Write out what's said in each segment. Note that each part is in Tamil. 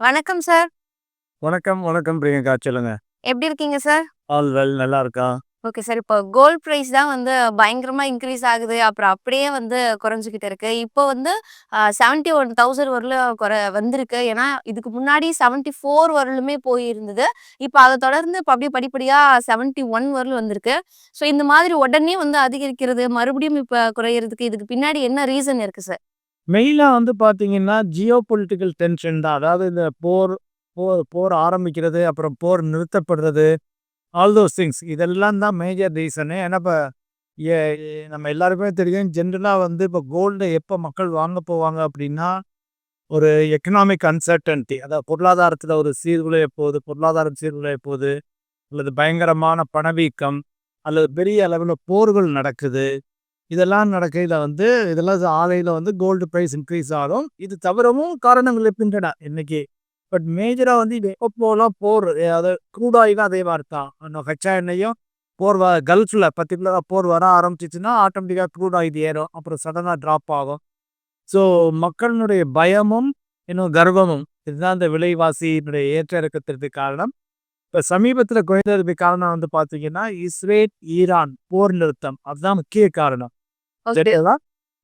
வணக்கம் சார். வணக்கம், வணக்கம் பிரியங்கா. சொல்லுங்க. எப்படி இருக்கீங்க சார்? ஆல் வெல் நல்லா இருக்கா? Okay sir. இப்போ கோல்ட் பிரைஸ் தான் வந்து பயங்கரமா இன்க்ரீஸ் ஆகுது. அப்புறம் அப்படியே வந்து குறைஞ்சுகிட்டு இருக்கு. இப்போ வந்து அ 71,000 வரலும் கொற வந்திருக்கு. ஏன்னா, இதுக்கு முன்னாடி 74 வரலுமே போயிருந்தது. இப்ப அத தொடர்ந்து இப்ப அப்படியே படிப்படியா 71 வரலும் வந்திருக்கு. ஸோ இந்த மாதிரி உடனே வந்து அதிகரிக்கிறது, மறுபடியும் இப்ப குறையறதுக்கு இதுக்கு பின்னாடி என்ன ரீசன் இருக்கு சார்? மெயினாக வந்து பார்த்தீங்கன்னா, ஜியோ பொலிட்டிக்கல் டென்ஷன் தான். அதாவது இந்த போர் போர் போர் ஆரம்பிக்கிறது, அப்புறம் போர் நிறுத்தப்படுறது, ஆல் தோஸ் திங்ஸ். இதெல்லாம் தான் மேஜர் ரீசனு. ஏன்னா இப்போ நம்ம எல்லாருக்குமே தெரியும். ஜென்ரலாக வந்து இப்போ கோல்ட எப்போ மக்கள் வாங்க போவாங்க அப்படின்னா, ஒரு எக்கனாமிக் அன்சர்டனிட்டி அதாவது பொருளாதாரத்தில் ஒரு சீர்குலைய போகுது, பொருளாதாரம் சீர்குலைய போகுது, அல்லது பயங்கரமான பணவீக்கம், அல்லது பெரிய அளவில் போர்கள் நடக்குது. இதெல்லாம் நடக்கையில் வந்து இதெல்லாம் ஆலையில் வந்து கோல்டு ப்ரைஸ் இன்க்ரீஸ் ஆகும். இது தவிரவும் காரணங்கள் இருக்கின்றன இன்னைக்கு. பட் மேஜராக வந்து இது எப்போலாம் போர் அதாவது க்ரூட் அதே மாதிரி தான். அந்த கச்சா எண்ணெயும் போர் வ கல்ஃபில் பர்டிகுலராக போர் வர ஆரம்பிச்சிச்சுன்னா ஆட்டோமேட்டிக்காக க்ரூட் ஆயில் ஏறும். அப்புறம் சடனாக ட்ராப் ஆகும். ஸோ மக்களினுடைய பயமும், இன்னும் கர்வமும் இதுதான் இந்த விலைவாசியினுடைய ஏற்ற இறக்கத்திற்கு காரணம். இப்போ சமீபத்தில் குறைந்ததுக்கு காரணம் வந்து பார்த்தீங்கன்னா, இஸ்ரேல், ஈரான் போர் நிறுத்தம். அதுதான் முக்கிய காரணம். சரிங்களா?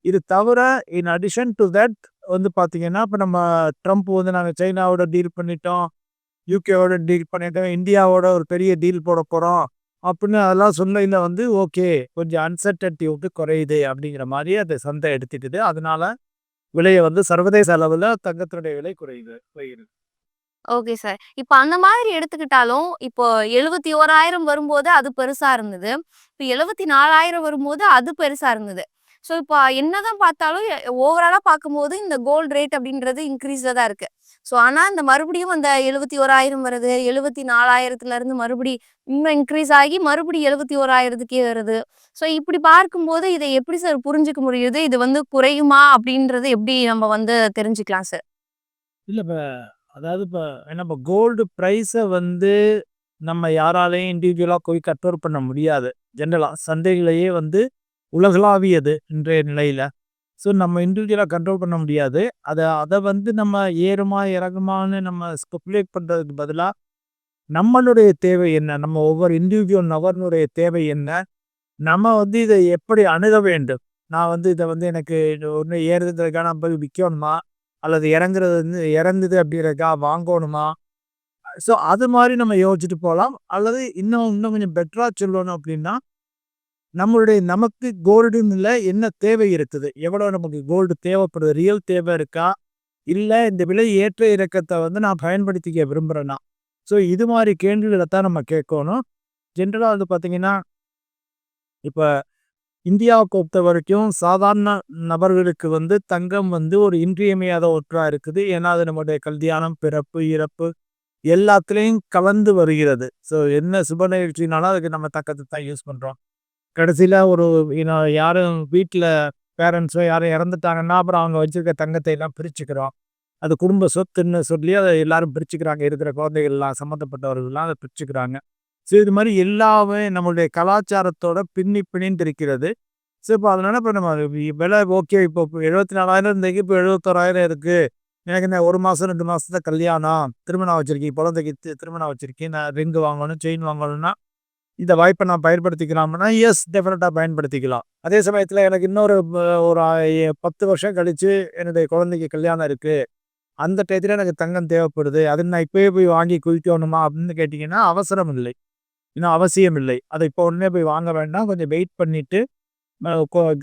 இது தவிர இன் அடிஷன் டூ தட் வந்து பார்த்தீங்கன்னா, இப்ப நம்ம ட்ரம்ப் வந்து நாங்க சைனாவோட டீல் பண்ணிட்டோம். யுகேவோட டீல் பண்ணிட்டோம். இந்தியாவோட ஒரு பெரிய டீல் போட போறோம். அப்படின்னு அதெல்லாம் சொல்லையில வந்து ஓகே. கொஞ்சம் அன்சர்டனிட்டி வந்து குறையுது அப்படிங்கிற மாரி அந்த சந்தை எடுத்துக்குது. அதனால விலைய வந்து சர்வதேச அளவுல தங்கத்தினுடைய விலை குறையுது குறையுது. Okay sir. இப்ப அந்த மாதிரி எடுத்துக்கிட்டாலும், இப்போ 71,000 வரும்போது அது பெருசா இருந்தது. இப்ப 74,000 வரும்போது அது பெருசா இருந்தது. ஸோ இப்போ என்னதான் பார்த்தாலும் ஓவராலாக பார்க்கும்போது இந்த கோல்ட் ரேட் அப்படின்றது இன்க்ரீஸாக தான் இருக்கு. ஸோ ஆனால் இந்த மறுபடியும் அந்த 71,000 வருது. 74,000த்துலருந்து மறுபடி இன்னும் இன்க்ரீஸ் ஆகி மறுபடியும் 71,000த்துக்கே வருது. ஸோ இப்படி பார்க்கும்போது இதை எப்படி சார் புரிஞ்சுக்க முடியுது? இது வந்து குறையுமா? அப்படின்றது எப்படி நம்ம வந்து தெரிஞ்சுக்கலாம் சார்? இல்லை இப்போ அதாவது இப்போ நம்ம கோல்டு ப்ரைஸை வந்து நம்ம யாராலையும் இண்டிவிஜுவலாக போய் கண்ட்ரோல் பண்ண முடியாது. ஜென்ரலாக சந்தைகளையே வந்து உலகளாவியது இன்றைய நிலையில் ஸோ நம்ம இண்டிவிஜுவலாக கண்ட்ரோல் பண்ண முடியாது. அதை அதை வந்து நம்ம ஏறுமா, இறங்குமான்னு நம்ம ஸ்பெகுலேட் பண்ணுறதுக்கு பதிலாக நம்மளுடைய தேவை என்ன? நம்ம ஒவ்வொரு இண்டிவிஜுவல் நபர்னுடைய தேவை என்ன? நம்ம வந்து இதை எப்படி அணுக வேண்டும்? நான் வந்து இதை வந்து எனக்கு ஒன்று ஏறுறதுக்காக நான் போய் விற்கணுமா அல்லது இறங்குறது வந்து இறங்குது அப்படிங்கிறதுக்காக வாங்கணுமா? ஸோ அது மாதிரி நம்ம யோசிச்சுட்டு போகலாம் அல்லது இன்னும் இன்னும் கொஞ்சம் பெட்டராக சொல்லணும் அப்படின்னா, நம்மளுடைய நமக்கு கோல்டுன்ல என்ன தேவை இருக்குது? எவ்வளோ நமக்கு கோல்டு தேவைப்படுது? ரியல் தேவை இருக்கா? இல்லை இந்த விலை ஏற்ற இறக்கத்தை வந்து நான் பயன்படுத்திக்க விரும்புகிறேன்னா ஸோ இது மாதிரி கேள்விகளை தான் நம்ம கேட்கணும். ஜென்ரலாக வந்து பார்த்தீங்கன்னா இந்தியாவை பொறுத்த வரைக்கும் சாதாரண நபர்களுக்கு வந்து தங்கம் வந்து ஒரு இன்றியமையாத ஒற்றாக இருக்குது. ஏன்னா அது நம்முடைய கல்யாணம், பிறப்பு, இறப்பு எல்லாத்துலேயும் கலந்து வருகிறது. ஸோ என்ன சுப நிகழ்ச்சினாலும் அதுக்கு நம்ம தக்கத்தை தான் யூஸ் பண்ணுறோம் கடைசியில் ஒரு யாரும் வீட்டில் பேரண்ட்ஸோ யாரும் இறந்துட்டாங்கன்னா, அப்புறம் அவங்க வச்சுருக்க தங்கத்தை எல்லாம் பிரிச்சுக்கிறோம். அது குடும்ப சொத்துன்னு சொல்லி அதை எல்லாரும் பிரிச்சுக்கிறாங்க. இருக்கிற குழந்தைகள்லாம் சம்மந்தப்பட்டவர்கள்லாம் அதை பிரிச்சுக்கிறாங்க. ஸோ இது மாதிரி எல்லாமே நம்மளுடைய கலாச்சாரத்தோட பின்னி பிணைந்து இருக்கிறது. ஸோ இப்போ அதனால இப்போ நம்ம விலை ஓகே இப்போ 74,000 இருந்ததுக்கு இப்போ எழுபத்தோராயிரம் இருக்குது எனக்கு என்ன 1 மாசம் 2 மாசத்துல கல்யாணம். திருமணம் வச்சுருக்கேன் குழந்தைக்கு திருமணம் வச்சுருக்கேன் நான் ரிங்கு வாங்கணும், செயின் வாங்கணும்னா, இந்த வாய்ப்பை நான் பயன்படுத்திக்கலாம்னா, எஸ் டெஃபினட்டாக பயன்படுத்திக்கலாம். அதே சமயத்தில் எனக்கு இன்னொரு ஒரு பத்து வருஷம் கழித்து என்னுடைய குழந்தைக்கு கல்யாணம் இருக்குது அந்த டயத்தில் எனக்கு தங்கம் தேவைப்படுது. அது நான் இப்பயே போய் வாங்கி குவிக்கணுமா? அப்படின்னு கேட்டிங்கன்னா அவசரம் இல்லை. இன்னும் அவசியம் இல்லை. அதை இப்போ உடனே போய் வாங்க வேண்டாம். கொஞ்சம் வெயிட் பண்ணிவிட்டு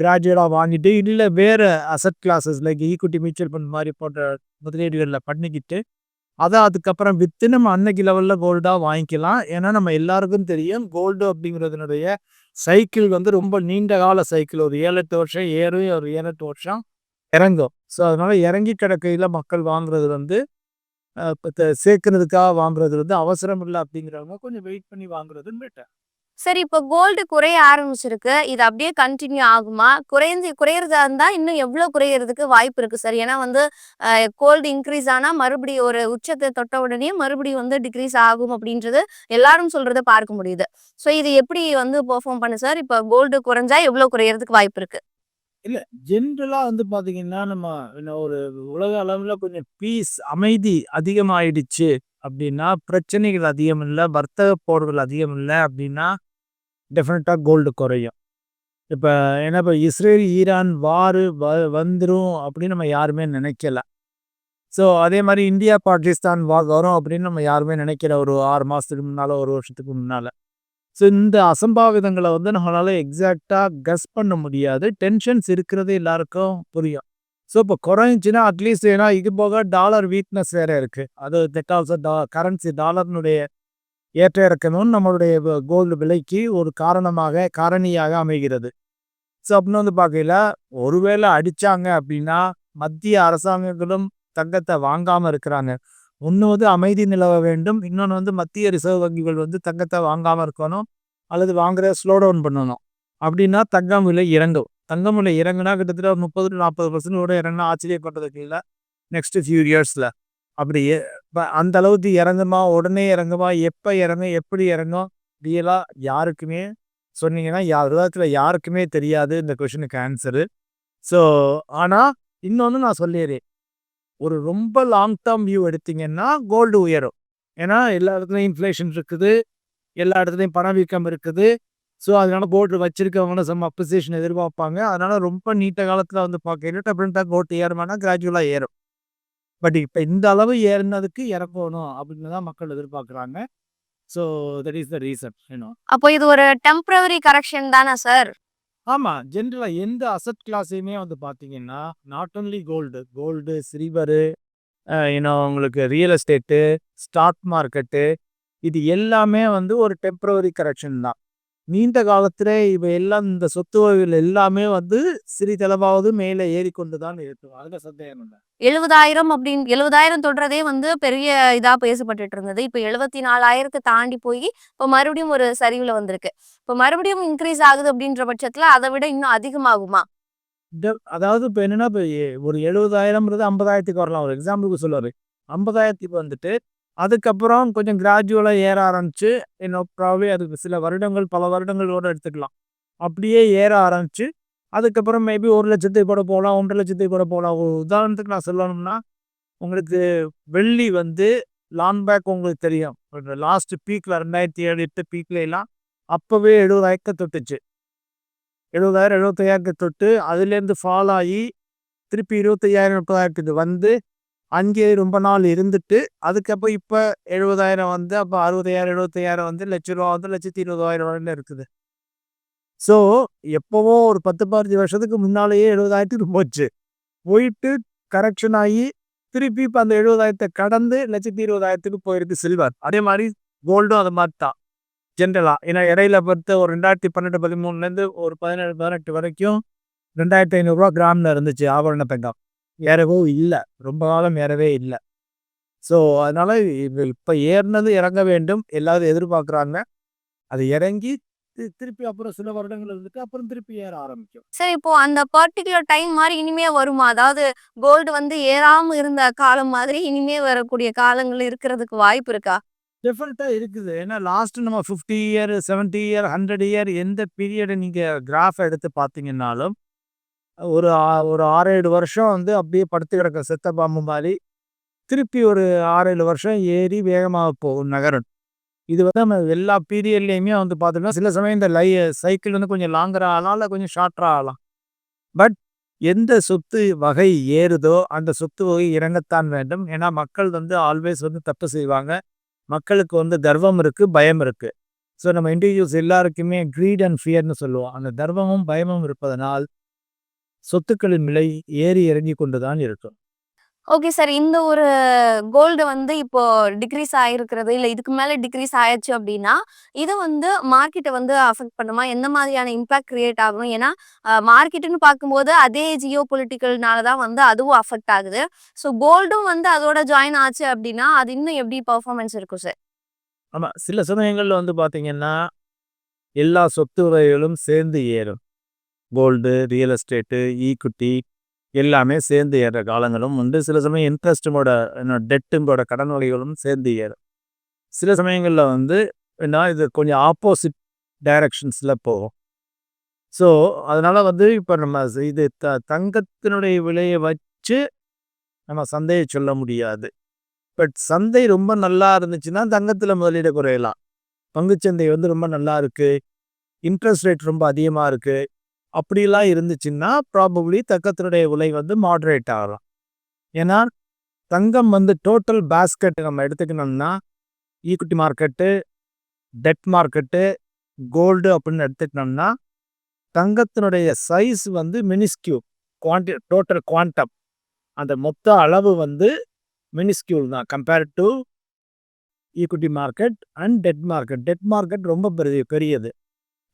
கிராஜுவலாக வாங்கிட்டு, இல்லை வேறு asset classes like equity mutual fund மாதிரி போன்ற முதலீடுகள்ல பண்ணிக்கிட்டு, அதை அதுக்கப்புறம் வித்து நம்ம அன்னைக்கு லெவலில் கோல்டாக வாங்கிக்கலாம். ஏன்னா நம்ம எல்லாருக்கும் தெரியும். கோல்டு அப்படிங்கிறதுனுடைய சைக்கிள் வந்து ரொம்ப நீண்ட கால சைக்கிள். ஒரு 7, 8 வருஷம் ஏறும். ஒரு 7, 8 வருஷம் இறங்கும். ஸோ அதனால் இறங்கி கிடக்கையில் மக்கள் வாங்குறது வந்து இப்போ சேர்க்கறதுக்காக வாங்குறது வந்து அவசரம் இல்லை அப்படிங்கிறவங்க கொஞ்சம் வெயிட் பண்ணி வாங்குறது பெட்டர். சரி இப்ப கோல்டு குறைய ஆரம்பிச்சிருக்கு. இது அப்படியே கண்டினியூ ஆகுமா? குறைந்து குறையறதா இருந்தா இன்னும் எவ்வளோ குறையறதுக்கு வாய்ப்பு இருக்கு சார்? ஏன்னா வந்து கோல்டு இன்க்ரீஸ் ஆனா மறுபடியும் ஒரு உச்சத்தை தொட்ட உடனே மறுபடியும் வந்து டிக்ரீஸ் ஆகும் அப்படின்றது எல்லாரும் சொல்றத பார்க்க முடியுது. ஸோ இது எப்படி வந்து பெர்ஃபார்ம் பண்ணு சார்? இப்ப கோல்டு குறைஞ்சா எவ்வளோ குறையறதுக்கு வாய்ப்பு இருக்கு? இல்ல ஜென்ரலா வந்து பாத்தீங்கன்னா, நம்ம என்ன ஒரு உலக அளவுல கொஞ்சம் பீஸ் அமைதி அதிகமாயிடுச்சு அப்படின்னா பிரச்சனைகள் அதிகம் இல்லை வர்த்தக போர்கள் அதிகம் இல்லை அப்படின்னா டெஃபினட்டாக கோல்டு குறையும். இப்போ ஏன்னா இப்போ இஸ்ரேல், ஈரான் வார் வ வந்துடும் அப்படின்னு நம்ம யாருமே நினைக்கல ஸோ அதே மாதிரி இந்தியா, பாகிஸ்தான் வார் வரும் அப்படின்னு நம்ம யாருமே நினைக்கல ஒரு ஆறு மாதத்துக்கு முன்னால் ஒரு வருஷத்துக்கு முன்னால் ஸோ இந்த அசம்பாவிதங்களை வந்து நம்மளால் எக்ஸாக்டாக கெஸ் பண்ண முடியாது. டென்ஷன்ஸ் இருக்கிறது எல்லாருக்கும் புரியும். ஸோ இப்போ குறைஞ்சின்னா அட்லீஸ்ட் ஏன்னா இது போக டாலர் வீக்னஸ் வேறு இருக்குது அது தட் ஆல்சோ டா கரன்சி டாலர்னுடைய ஏற்ற இறக்கமும் நம்மளுடைய கோல்டு விலைக்கு ஒரு காரணமாக காரணியாக அமைகிறது. ஸோ அப்படின்னு வந்து பார்க்கல ஒருவேளை அடித்தாங்க அப்படின்னா மத்திய அரசாங்கங்களும் தங்கத்தை வாங்காமல் இருக்கிறாங்க. ஒன்று வந்து அமைதி நிலவ வேண்டும். இன்னொன்று வந்து மத்திய ரிசர்வ் வங்கிகள் வந்து தங்கத்தை வாங்காமல் இருக்கணும். அல்லது வாங்குற ஸ்லோ டவுன் பண்ணணும். அப்படின்னா தங்கம் விலை இறங்கும். தங்கம் விலை இறங்குனா கிட்டத்தட்ட ஒரு 30-40% கூட இறங்குனா ஆச்சரியப்படுறதுக்கு இல்லை நெக்ஸ்ட் ஃபியூ இயர்ஸில் அப்படி எ ப அந்த அளவுக்கு இறங்குமா? உடனே இறங்குமா? எப்போ இறங்கும்? எப்படி இறங்கும்? ரியலாக யாருக்குமே சொன்னீங்கன்னா, யார் விதத்தில் யாருக்குமே தெரியாது இந்த கொஷனுக்கு ஆன்சரு ஸோ ஆனால் இன்னொன்று நான் சொல்லிடுறேன் ஒரு ரொம்ப லாங் டேர்ம் வியூ எடுத்தீங்கன்னா, கோல்டு உயரும். ஏன்னா எல்லா இடத்துலையும் இன்ஃப்ளேஷன் இருக்குது. எல்லா இடத்துலையும் பணவீக்கம் இருக்குது. ஸோ அதனால கோல்டு வச்சிருக்கவங்க சம் அப்ரிசியேஷன் எதிர்பார்ப்பாங்க. அதனால ரொம்ப நீண்ட காலத்தில் வந்து பாக்கையில டெஃபினட்டா கோல்டு ஏறுமானா கிராஜுவலாக ஏறும். பட் இப்போ இந்த அளவு ஏறினதுக்கு இறக்கணும் அப்படின்னு தான் மக்கள் எதிர்பார்க்குறாங்க. So that is the reason அப்போ இது ஒரு டெம்பரவரி கரெக்ஷன் தானே சார்? ஆமாம் ஜென்ரலாக எந்த அசட் கிளாஸையுமே வந்து பார்த்தீங்கன்னா not only gold, gold, silver, இன்னும் உங்களுக்கு ரியல் எஸ்டேட்டு, ஸ்டாக் மார்க்கெட்டு இது எல்லாமே வந்து ஒரு டெம்ப்ரவரி கரெக்ஷன் தான். நீண்ட காலத்தில் இவை எல்லாம் இந்த சொத்து வகைகள் எல்லாமே வந்து சிறிதளவாவது மேலே ஏறிக்கொண்டு தான் இருக்கும். அதில் சந்தேகம் இல்லை எழுபதாயிரம் அப்படின்னு எழுபதாயிரம் தொடுறதே வந்து பெரிய இதா பேசப்பட்டுட்டு இருந்தது. இப்ப 74,000 தாண்டி போய் இப்ப மறுபடியும் ஒரு சரிவுல வந்திருக்கு. இப்ப மறுபடியும் இன்க்ரீஸ் ஆகுது அப்படின்ற பட்சத்துல அதை விட இன்னும் அதிகமாகுமா? அதாவது இப்ப என்னன்னா, இப்ப ஒரு 70,000ன்றது 50,000க்கு வரலாம். ஒரு எக்ஸாம்பிளுக்கு சொல்லுவார் ஐம்பதாயிரத்துக்கு வந்துட்டு, அதுக்கப்புறம் கொஞ்சம் கிராஜுவலா ஏற ஆரம்பிச்சு, என்ன நோ அதுக்கு சில வருடங்கள், பல வருடங்கள் கூட எடுத்துக்கலாம். அப்படியே ஏற ஆரம்பிச்சு, அதுக்கப்புறம் மேபி ஒரு லட்சத்துக்கு கூட போகலாம் ஒன்றரை லட்சத்துக்கு போட போகலாம். ஒரு உதாரணத்துக்கு நான் சொல்லணும்னா உங்களுக்கு வெள்ளி வந்து லாங் பேக் உங்களுக்கு தெரியும். லாஸ்ட் பீக்கில் ரெண்டாயிரத்தி ஏழு எட்டு பீக்ல எல்லாம் அப்போவே எழுபதாயிரத்தை தொட்டுச்சு. எழுபதாயிரம் எழுபத்தையாயிரத்தை தொட்டு அதுலேருந்து ஃபால் ஆகி திருப்பி இருபத்தையாயிரம் முப்பதாயிரத்துக்கு வந்து அங்கேயே ரொம்ப நாள் இருந்துட்டு அதுக்கப்புறம் இப்போ எழுபதாயிரம் வந்து அப்போ அறுபதாயிரம் எழுபத்தையாயிரம் வந்து லட்ச ரூபா வந்து லட்சத்தி இருபதாயிரம் வரையில இருக்குது. ஸோ எப்போவோ ஒரு 10, 15 வருஷத்துக்கு முன்னாலேயே 70,000க்கு போச்சு. போயிட்டு கரெக்ஷன் ஆகி திருப்பி இப்போ அந்த 70,000 கடந்து 1,20,000க்கு போயிருக்கு சில்வர். அதே மாதிரி கோல்டும் அது மாதிரி தான். ஜென்ரலாக ஏன்னா இடையில பொறுத்த ஒரு 2012, 13லேருந்து ஒரு 17, 18 வரைக்கும் ரெண்டாயிரத்தி ஐநூறுரூவா கிராமில் இருந்துச்சு ஆபரண தங்கம். ஏறவோ இல்லை ரொம்ப காலம் ஏறவே இல்லை ஸோ அதனால் இப்போ ஏறினது இறங்க வேண்டும். எல்லாரும் எதிர்பார்க்குறாங்க. அது இறங்கி திருப்பி அப்புறம் சில வருடங்கள் இருந்துட்டு, அப்புறம் திருப்பி ஏற ஆரம்பிக்கும். சரி இப்போ அந்த பர்ட்டிகுலர் டைம் மாரி இனிமே வருமா? அதாவது கோல்டு வந்து ஏறாம இருந்த காலம் மாதிரி இனிமே வரக்கூடிய காலங்கள் இருக்கிறதுக்கு வாய்ப்பு இருக்கா? டெஃபினட்டா இருக்குது. ஏன்னா லாஸ்ட் நம்ம 50 இயர், 70 இயர், 100 இயர் எந்த பீரியட நீங்க கிராஃப் எடுத்து பார்த்தீங்கன்னாலும், ஒரு ஒரு 6, 7 வருஷம் வந்து அப்டியே படுத்து கிடக்கும் செத்த பாம்பு மாரி. திருப்பி ஒரு 6, 7 வருஷம் ஏறி வேகமா போகும் நகரும். இது வந்து நம்ம எல்லா பீரியட்லேயுமே வந்து பார்த்தோம்னா, சில சமயம் இந்த லை சைக்கிள் வந்து கொஞ்சம் லாங்கராக ஆகலாம், கொஞ்சம் ஷார்ட்டராக ஆகலாம். பட் எந்த சொத்து வகை ஏறுதோ, அந்த சொத்து வகை இறங்கத்தான் வேண்டும். ஏன்னா மக்கள் வந்து ஆல்வேஸ் வந்து தப்பு செய்வாங்க. மக்களுக்கு வந்து கர்வம் இருக்குது பயம் இருக்குது ஸோ நம்ம இண்டிவிஜுவல்ஸ் எல்லாருக்குமே க்ரீட் அண்ட் ஃபியர்னு சொல்லுவோம். அந்த தர்மமும் பயமும் இருப்பதனால், சொத்துக்களின் விலை ஏறி இறங்கி கொண்டு தான் இருக்கும். Okay sir. இந்த ஒரு கோல்டு வந்து இப்போ டிக்ரீஸ் ஆயிருக்கிறது, இல்ல இதுக்கு மேல டிக்ரீஸ் ஆயிருச்சு அப்டின்னா, இது வந்து மார்க்கெட்ட வந்து அஃபெக்ட் பண்ணுமா? எந்த மாதிரியான இம்பாக்ட் கிரியேட் ஆகும்? ஏன்னா, அ மார்க்கெட்டுன்னு பார்க்கும்போது அதே ஜியோ பொலிட்டிக்கல்னால தான் வந்து அதுவும் அஃபெக்ட் ஆகுது. ஸோ கோல்டும் வந்து அதோட ஜாயின் ஆச்சு அப்டின்னா, அது இன்னும் எப்டி பெர்ஃபார்மன்ஸ் இருக்கும் சார்? ஆமா. சில சமயங்கள்ல வந்து பார்த்தீங்கன்னா, எல்லா சொத்து வகைகளும் சேர்ந்து ஏறும். கோல்டு, ரியல் எஸ்டேட்டு, ஈக்விட்டி எல்லாமே சேர்ந்து ஏற காலங்களும் உண்டு. சில சமயம் இன்ட்ரெஸ்ட்டுமோட என்ன டெட்டும்போட கடன் வகைகளும் சேர்ந்து ஏறும். சில சமயங்களில் வந்து என்ன இது கொஞ்சம் ஆப்போசிட் டைரக்ஷன்ஸில் போகும். ஸோ அதனால் வந்து இப்போ நம்ம இது த தங்கத்தினுடைய விலையை வச்சு நம்ம சந்தையை சொல்ல முடியாது பட் சந்தை ரொம்ப நல்லா இருந்துச்சுன்னா தங்கத்தில் முதலீடு குறையலாம் பங்குச்சந்தை வந்து ரொம்ப நல்லா இருக்குது இன்ட்ரெஸ்ட் ரேட் ரொம்ப அதிகமாக இருக்குது அப்படிலாம் இருந்துச்சுன்னா ப்ராபப்ளி தங்கத்தினுடைய விலை வந்து மாடரேட் ஆகலாம். ஏன்னா தங்கம் வந்து டோட்டல் பேஸ்கெட் நம்ம எடுத்துக்கணும்னா equity market debt market gold அப்படின்னு எடுத்துக்கிட்டோம்னா தங்கத்தினுடைய சைஸ் வந்து மினிஸ்கியூ குவான்டி டோட்டல் குவான்டம் அந்த மொத்த அளவு வந்து மினிஸ்கியூல் தான் compared to equity market and debt market debt market ரொம்ப பெரிய பெரியது.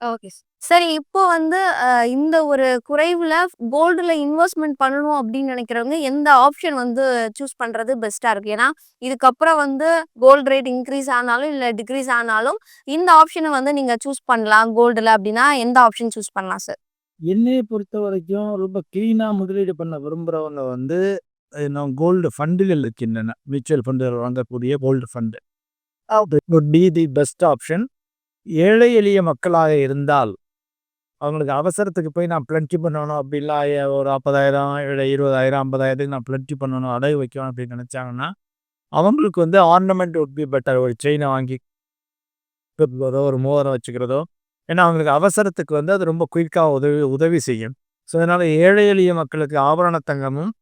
ஓகே சரி இப்போ வந்து அஹ், இந்த ஒரு குறைவுல கோல்டுல இன்வெஸ்ட்மெண்ட் பண்ணணும் அப்படின்னு நினைக்கிறவங்க எந்த ஆப்ஷன் வந்து சூஸ் பண்றது பெஸ்டா இருக்கு? ஏன்னா இதுக்கப்புறம் வந்து கோல்டு ரேட் இன்க்ரீஸ் ஆனாலும் இல்ல டிக்ரீஸ் ஆனாலும் இந்த ஆப்ஷனை வந்து நீங்க சூஸ் பண்ணலாம் கோல்டுல அப்படின்னா எந்த ஆப்ஷன் சூஸ் பண்ணலாம் சார்? என்னையை பொறுத்த வரைக்கும் ரொம்ப க்ளீனாக முதலீடு பண்ண விரும்புகிறவங்க வந்து நான் கோல்டு ஃபண்டுகள் இருக்கின்றன மியூச்சுவல் ஃபண்டுகள் வாங்கக்கூடிய gold fund. Could be the best option ஏழை எளிய மக்களாக இருந்தால் அவங்களுக்கு அவசரத்துக்கு போய் நான் பிளட்ஜி பண்ணணும் அப்படிலாம் ஒரு நாற்பதாயிரம் இல்லை இருபதாயிரம் ஐம்பதாயிரத்துக்கு நான் பிளட்ஜி பண்ணணும் அடகு வைக்கணும் அப்படின்னு நினச்சாங்கன்னா அவங்களுக்கு வந்து ஆர்னமெண்ட் உட் பி பெட்டர் ஒரு செயினை வாங்கி வச்சுக்கிறதோ ஒரு மோதிரம் வச்சுக்கிறதோ ஏன்னா அவங்களுக்கு அவசரத்துக்கு வந்து அது ரொம்ப குயிக்காக உதவி உதவி செய்யும். ஸோ அதனால் ஏழை எளிய மக்களுக்கு ஆபரண தங்கமும்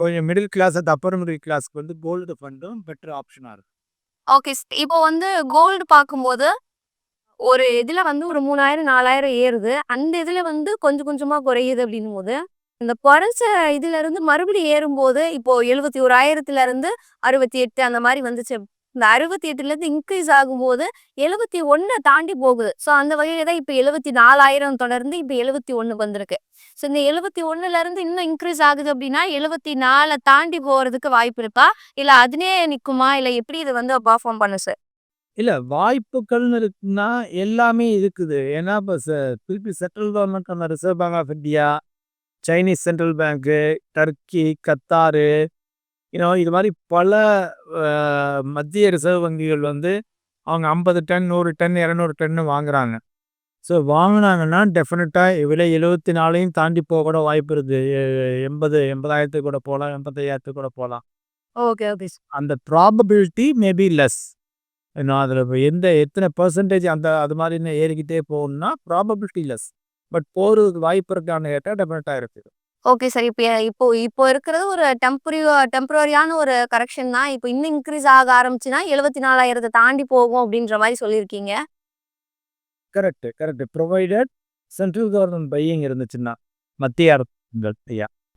கொஞ்சம் middle class at upper middle கிளாஸ்க்கு வந்து கோல்டு ஃபண்டும் பெட்டர் ஆப்ஷனாக இருக்கும். ஓகே இப்போ வந்து கோல்டு பார்க்கும்போது ஒரு இதுல வந்து ஒரு மூணாயிரம் நாலாயிரம் ஏறுது. அந்த இதுல வந்து கொஞ்சம் கொஞ்சமா குறையுது அப்படின்னும் போது இந்த குறைச்ச இதுல இருந்து மறுபடியும் ஏறும்போது இப்போ எழுபத்தி ஓராயிரத்துல இருந்து அறுபத்தி எட்டு அந்த மாதிரி வந்துச்சு. இந்த அறுபத்தி எட்டுல இருந்து இன்க்ரீஸ் ஆகும்போது எழுபத்தி ஒன்னு தாண்டி போகுது. ஸோ அந்த வகையில தான் இப்போ எழுபத்தி நாலாயிரம் தொடர்ந்து இப்போ எழுபத்தி ஒண்ணுக்கு வந்திருக்கு. ஸோ இந்த எழுபத்தி ஒண்ணுல இருந்து இன்னும் இன்க்ரீஸ் ஆகுது அப்படின்னா எழுபத்தி நாலை தாண்டி போறதுக்கு வாய்ப்பு இருக்கா? இல்ல அதுலயே நிக்குமா? இல்ல எப்படி இது வந்து பர்ஃபார்ம் பண்ணு சார் இல்லை வாய்ப்புகள்னு இருக்குன்னா எல்லாமே இருக்குது. ஏன்னா இப்போ திருப்பி சென்ட்ரல் கவர்மெண்ட் அந்த Reserve Bank of India Chinese central bank Turkey Qatar இன்னும் இது மாதிரி பல மத்திய ரிசர்வ் வங்கிகள் வந்து அவங்க ஐம்பது டன் நூறு டன் இரநூறு டன்னு வாங்குறாங்க. ஸோ வாங்கினாங்கன்னா டெஃபினட்டாக விலை எழுபத்தி நாலையும் தாண்டி போக கூட வாய்ப்பு இருக்குது. எண்பது எண்பதாயிரத்துக்கு கூட போகலாம் எண்பத்தையாயிரத்துக்கு கூட போகலாம் ஓகே ஓகே. அந்த ப்ராபபிலிட்டி மேபி லெஸ் இன்னும் அதில் இப்போ எந்த எத்தனை பர்சன்டேஜ் அந்த அது மாதிரி ஏறிக்கிட்டே போகணும்னா ப்ராபபிலிட்டி லெஸ் பட் போகிறதுக்கு வாய்ப்பு இருக்கான்னு கேட்டால் டெஃபினட்டாக இருக்குது ஓகே சார் இப்போ இப்போ இப்போ இருக்கிறது ஒரு டெம்பரரி டெம்பரரியான ஒரு கரெக்ஷன் தான். இப்போ இன்னும் இன்க்ரீஸ் ஆக ஆரம்பிச்சுன்னா எழுபத்தி நாலாயிரத்தை தாண்டி போகும் அப்படின்ற மாதிரி சொல்லியிருக்கீங்க. Correct correct provided central government buying இருந்துச்சுன்னா மத்திய அரசு